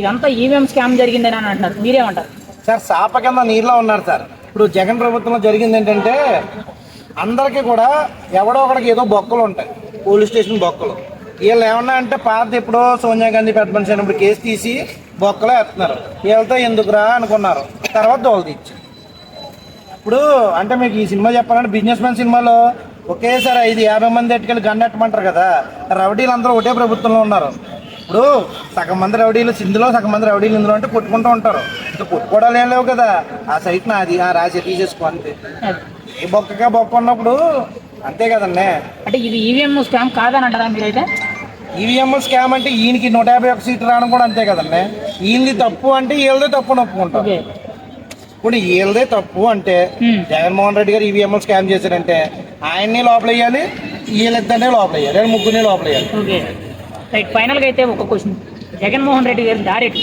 ఇదంతా EVM scam జరిగిందని అని అంటున్నారు. మీరేమంటారు? సార్ సాప కింద నీరులో ఉన్నారు సార్. ఇప్పుడు జగన్ ప్రభుత్వంలో జరిగింది ఏంటంటే అందరికీ కూడా ఎవడో ఒకడికి ఏదో బొక్కలు ఉంటాయి. పోలీస్ స్టేషన్ బొక్కలు. వీళ్ళు ఏమన్నా అంటే పాత ఎప్పుడో సోనియా గాంధీ పెద్ద మనిషి అయినప్పుడు కేసు తీసి బొక్కలో వేస్తున్నారు. వీళ్ళతో ఎందుకురా అనుకున్నారు. తర్వాత దోలు తీర్చి ఇప్పుడు అంటే మీకు ఈ సినిమా చెప్పాలంటే బిజినెస్ మ్యాన్ సినిమాలో ఒకేసారి ఐదు యాభై మంది ఎట్టుకెళ్ళి గన్నెట్టమంటారు కదా. రౌడీలు అందరూ ఒకటే ప్రభుత్వంలో ఉన్నారు. ఇప్పుడు సగం మంది రౌడీలు సింధులో సగం మంది రౌడీలు ఇందులో అంటే కొట్టుకుంటూ ఉంటారు. ఇంకా కొట్టుకోవడాలు ఏం లేవు కదా. ఆ సైట్ నాది ఆ రాసి తీసేసుకో అంతే. ఏ బొక్కగా బొక్క ఉన్నప్పుడు అంతే కదండి అంటే ఇది ఈవీఎం స్కామ్ కాదని అంటారా మీరైతే? ఈవీఎం స్కామ్ అంటే ఈయనకి నూట యాభై ఒక సీట్లు రావడం కూడా అంతే కదండి ఈయనది తప్పు అంటే వీళ్ళదే తప్పు ఓకే. ఇప్పుడు వీళ్ళదే తప్పు అంటే. జగన్మోహన్ రెడ్డి గారు ఈవీఎం స్కామ్ చేశారంటే ఆయన్ని లోపల వేయాలి వీళ్ళిద్దరినే లోపల వేయాలి ముగ్గురిని లోపల వేయాలి ఓకే. రైట్ ఫైనల్గా అయితే ఒక క్వశ్చన్ జగన్మోహన్ రెడ్డి గారి దారెట్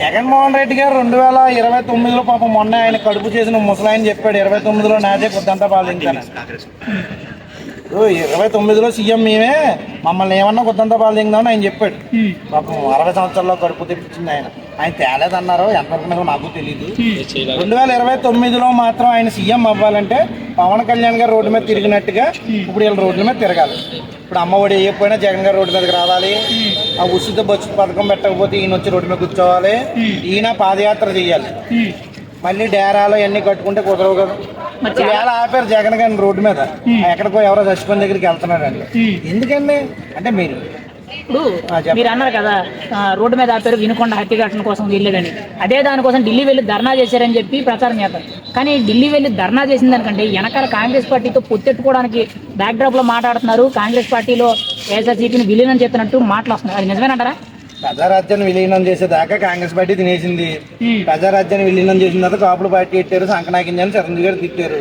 జగన్మోహన్ రెడ్డి గారు రెండు వేల ఇరవై తొమ్మిదిలో పాపం మొన్న ఆయన కడుపు చేసిన ముసలాయన చెప్పాడు ఇరవై తొమ్మిదిలో నాదే కొద్దంతా పాలించాను ఇరవై తొమ్మిదిలో సీఎం మేమే మమ్మల్ని ఏమన్నా కొద్దంతా పాలిందామని ఆయన చెప్పాడు. పాపం అరవై సంవత్సరాల్లో కడుపు తెప్పించింది ఆయన. ఆయన తేలేదన్నారు ఎంతవరకు నిజమో నాకు తెలియదు రెండు వేల ఇరవై తొమ్మిదిలో మాత్రం ఆయన సీఎం అవ్వాలంటే పవన్ కళ్యాణ్ గారు రోడ్డు మీద తిరిగినట్టుగా ఇప్పుడు వీళ్ళు రోడ్ల మీద తిరగాలి. ఇప్పుడు అమ్మ ఒడి వేయకపోయినా జగన్ గారు రోడ్డు మీదకి రావాలి. ఆ ఉచిత బస్సు పథకం పెట్టకపోతే ఈయన వచ్చి రోడ్డు మీద కూర్చోవాలి. ఈయన పాదయాత్ర చేయాలి. మళ్ళీ డేరాలు అన్ని కట్టుకుంటే కుదరవు కదా. వేళ ఆపారు జగన్ గారిని రోడ్డు మీద ఎక్కడికో ఎవరో చచ్చిపోయిన దగ్గరికి వెళ్తున్నారండి. ఎందుకండి? అంటే మీరు ఇప్పుడు. మీరు అన్నారు కదా రోడ్డు మీద ఆపారు వినుకొండ హత్యఘటన కోసం వెళ్ళేదని అదే దానికోసం ఢిల్లీ వెళ్ళి ధర్నా చేశారని చెప్పి ప్రచారం చేస్తారు. కానీ ఢిల్లీ వెళ్ళి ధర్నా చేసిన దానికంటే వెనకాల కాంగ్రెస్ పార్టీతో పొత్తెట్టుకోవడానికి బ్యాక్డ్రాప్లో మాట్లాడుతున్నారు. కాంగ్రెస్ పార్టీలో వైఎస్ఆర్సీపీని విలీనం చేస్తున్నట్టు మాటలు వస్తున్నాయి. అది నిజమేనంటారా? ప్రజారాజ్యాన్ని విలీనం చేసేదాకా కాంగ్రెస్ పార్టీ తినేసింది. ప్రజారాజ్యాన్ని విలీనం చేసిన తర్వాత కాపులు పార్టీ పెట్టారు సంకనాకిందని చిరంజీవి గారు తిట్టారు.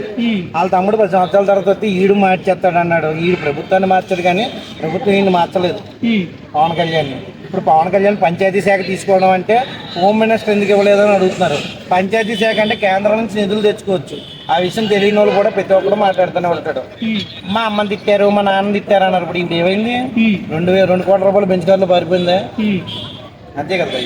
వాళ్ళ తమ్ముడు పది సంవత్సరాల తర్వాత వస్తే ఈడు మార్చేస్తాడు అన్నాడు ఈడు ప్రభుత్వాన్ని మార్చాడు కానీ ప్రభుత్వం ఈయన మార్చలేదు. పవన్ కళ్యాణ్ ఇప్పుడు పవన్ కళ్యాణ్ పంచాయతీ శాఖ తీసుకోవడం అంటే హోమ్ మినిస్టర్ ఎందుకు ఇవ్వలేదు అని అడుగుతున్నారు పంచాయతీ శాఖ అంటే కేంద్రం నుంచి నిధులు తెచ్చుకోవచ్చు ఆ విషయం తెలియని వాళ్ళు కూడా ప్రతి ఒక్కరు మాట్లాడుతూనే ఉంటాడు. మా అమ్మని తిట్టారు మా నాన్న తిట్టారు అన్నారు ఇప్పుడు ఇంకేమైంది. రెండు వేల రెండు కోట్ల రూపాయలు బెంచ్ కార్లో పారిపోయిందా. అంతే కదా.